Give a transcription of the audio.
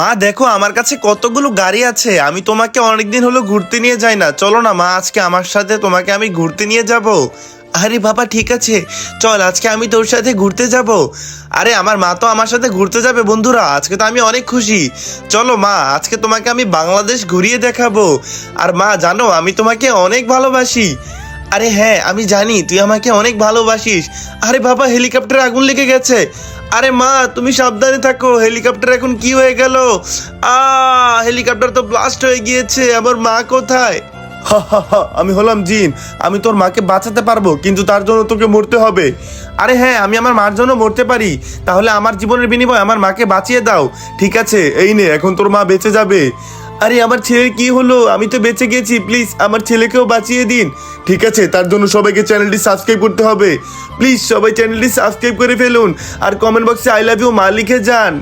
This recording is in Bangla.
মা, দেখো আমার কাছে কতগুলো গাড়ি আছে। আমি তোমাকে অনেকদিন হলো ঘুরতে নিয়ে যাই না। চলো না মা, আজকে আমার সাথে তোমাকে আমি ঘুরতে নিয়ে যাব। আরে বাবা, ঠিক আছে। চল, আজকে আমি তোর সাথে ঘুরতে যাব। আরে আমার মা তো আমার সাথে ঘুরতে যাবে বন্ধুরা, আজকে তো আমি অনেক খুশি। চলো মা, আজকে তোমাকে আমি বাংলাদেশ ঘুরিয়ে দেখাবো। আর মা, জানো, আমি তোমাকে অনেক ভালোবাসি। আরে হ্যাঁ আমি জানি, তুই আমাকে অনেক ভালোবাসিস। আরে বাবা, হেলিকপ্টারে আগুন লেগে গেছে। আরে মা, তুমি সাবধানে থাকো, হেলিকপ্টার এখন কি হয়ে গেল? আ, হেলিকপ্টার তো ব্লাস্ট হয়ে গিয়েছে, আমার মা কোথায়? আমি হলাম জিন, আমি তোর মাকে বাঁচাতে পারব, কিন্তু তার জন্য তোকে মরতে হবে। আরে হ্যাঁ আমি আমার মার জন্য মরতে পারি, তাহলে আমার জীবনের বিনিময়ে আমার মাকে বাঁচিয়ে দাও। ঠিক আছে, এই নে, এখন তোর মা বেঁচে যাবে। আরে, আমার ছেলের কি হলো? আমি তো বেঁচে গেছি প্লিজ আমার ছেলেকেও বাঁচিয়ে দিন। ঠিক আছে, তার জন্য সবাইকে চ্যানেলটি সাবস্ক্রাইব করতে হবে। প্লিজ সবাই চ্যানেলটি সাবস্ক্রাইব করে ফেলুন। আর কমেন্ট বক্সে আই লাভ ইউ মা লিখে যান।